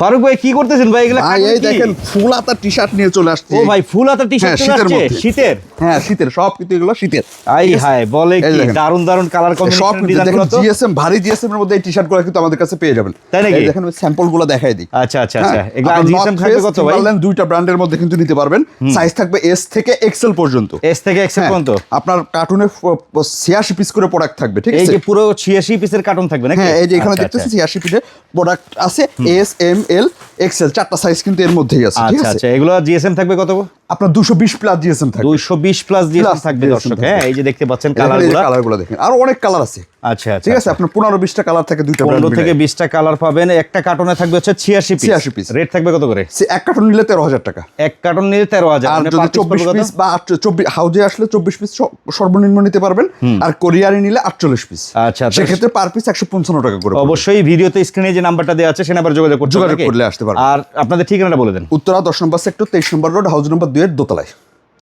ফারুক ভাই কি করতেছেন ভাই? এগুলা ভাই এই দেখেন ফুল হাতা টি শার্ট নিয়ে চলে আসছে। ও ভাই ফুল হাতা টি শার্ট শীতের আসছে? শীতের? হ্যাঁ শীতের সব কিন্তু এগুলো শীতের। আই হাই বলে কি দারুণ দারুণ কালার কম্বিনেশন ডিজাইন দেখেনগুলো তো। জিএসএম ভারী জিএসএম এর মধ্যে এই টি শার্টগুলো কিন্তু আমাদের কাছে পেয়ে যাবেন। তাই নাকি? দেখেন স্যাম্পলগুলো দেখাই দিই। আচ্ছা আচ্ছা আচ্ছা। হ্যাঁ, এগুলো আপনার জিএসএম থাকবে কত ভাই? Timberland দুইটা ব্র্যান্ডের মধ্যে কিন্তু নিতে পারবেন। সাইজ থাকবে এস থেকে এক্সেল পর্যন্ত। এস থেকে এক্সেল হ্যাঁ, পর্যন্ত? আপনার কার্টুনে ছিয়াশি পিস করে প্রোডাক্ট থাকবে ঠিক এই যে পুরো 86 পিসের কার্টুন থাকবে নাকি? হ্যাঁ এই যে এখানে আচ্ছা, দেখতেছি ছিয়াশি পিসের প্রোডাক্ট আছে এস এম এল এক্সেল চারটা সাইজ কিন্তু এর মধ্যেই আছে ঠিক আচ্ছা আছে? আচ্ছা এগুলো জিএসএম থাকবে কত আপনার দুশো বিশ প্লাস জিএসএম থাকবে। 220 প্লাস জিএসএম থাকবে দর্শক। হ্যাঁ এই যে দেখতে পাচ্ছেন কালারগুলো দেখেন। আরও অনেক কালার আছে। আচ্ছা আচ্ছা ঠিক আছে? আপনার পনেরো বিশটা কালার থাকে দুইটা পনেরো brand থেকে মিলায়ে। বিশটা কালার পাবেন। একটা কার্টনে থাকবে হচ্ছে পিস 86 piece। রেট থাকবে কত করে? এক কার্টন নিলে তেরো হাজার টাকা। এক কার্টন নিলে আর মানে যদি? পিস বা আট- চব্বিশ হাউজে আসলে চব্বিশ পিস সর্বনিম্ন নিতে পারবেন। আর কোরিয়ারে নিলে আটচল্লিশ পিস আচ্ছা, সেক্ষেত্রে পার পিস একশো পঞ্চান্ন টাকা করে। অবশ্যই ভিডিওতে স্ক্রিনে যে নাম্বারটা দেওয়া আছে সে নাম্বার যোগাযোগ করতে যোগাযোগ করলে আসতে পারবেন। আর আপনাদের ঠিকানাটা বলে দেন। উত্তরা দশ নম্বর সেক্টর তেইশ নম্বর রোড হাউস নম্বর দুইয়ের দোতলায়।